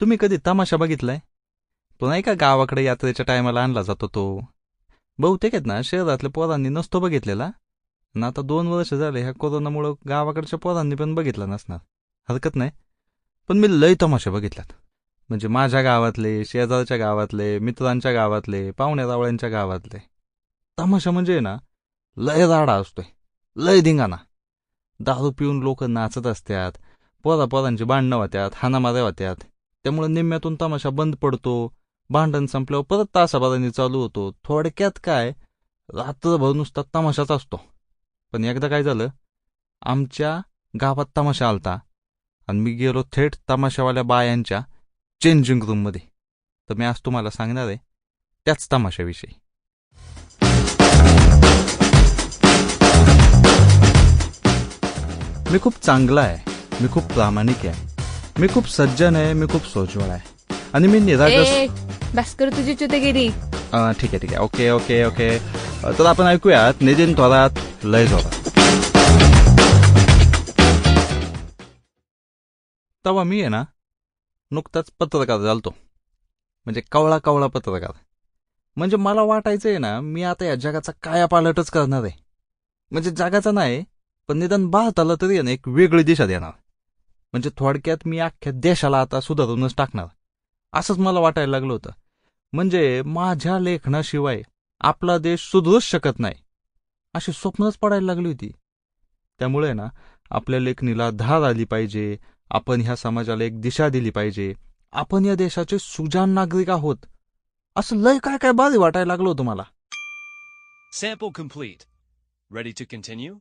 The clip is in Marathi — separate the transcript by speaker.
Speaker 1: तुम्ही कधी तमाशा बघितलाय? तो नाही का गावाकडे यात्रेच्या टायमाला आणला जातो तो. बहुतेक आहेत ना शहरातल्या पोरांनी नसतो बघितलेला. ना आता दोन वर्ष झाले ह्या कोरोनामुळं गावाकडच्या पोरांनी पण बघितला नसणार. हरकत नाही. पण मी लय तमाशे बघितल्यात. म्हणजे माझ्या गावातले शेजारच्या गावातले मित्रांच्या गावातले पाहुण्या रावळ्यांच्या गावातले. तमाशा म्हणजे ना लय राडा असतोय. लय धिंगाणा. दारू पिऊन लोक नाचत असतात पोरा पोरांची भांडणं होत्यात हानामाऱ्या होत्यात. त्यामुळे निम्म्यातून तमाशा बंद पडतो भांडण संपल्यावर परत तासाभराने चालू होतो. थोडक्यात काय रात्रभर नुसता तमाशाच असतो. पण एकदा काय झालं आमच्या गावात तमाशा आलता आणि मी गेलो थेट तमाशावाल्या बायांच्या चेंजिंग रूममध्ये तर मी आज तुम्हाला सांगणार आहे त्याच तमाशाविषयी. मी खूप चांगला आहे मी खूप प्रामाणिक आहे. मी खूप सज्जन आहे मी खूप सोज्वळ आहे. आणि मी निरागस
Speaker 2: ए बस कर तुझी चुतेगिरी
Speaker 1: अं, ठीक आहे ठीक आहे. Okay okay okay. अं, तर आपण ऐकूयात नितीन थोरात लय जोरात. तेव्हा मी आहे ना नुकताच पत्रकार झालतो. म्हणजे कवळा कवळा पत्रकार. म्हणजे मला वाटायचंय ना मी आता या जगाचा कायापालटच करणार आहे. म्हणजे जगाचा नाही पण निदान भारताला तरी आहे ना एक वेगळी दिशा देणार. म्हणजे थोडक्यात मी अख्ख्या देशाला आता सुधारूनच टाकणार. असंच मला वाटायला लागलं होतं. म्हणजे माझ्या लेखनाशिवाय आपला देश सुधरूच शकत नाही. अशी स्वप्नच पडायला लागली होती. त्यामुळे ना आपल्या लेखणीला धार आली पाहिजे. आपण ह्या समाजाला एक दिशा दिली पाहिजे. आपण या देशाचे सुजान नागरिक आहोत. असं लय काय काय बारी वाटायला लागलो तुम्हाला मला.
Speaker 3: Sample complete. Ready to continue?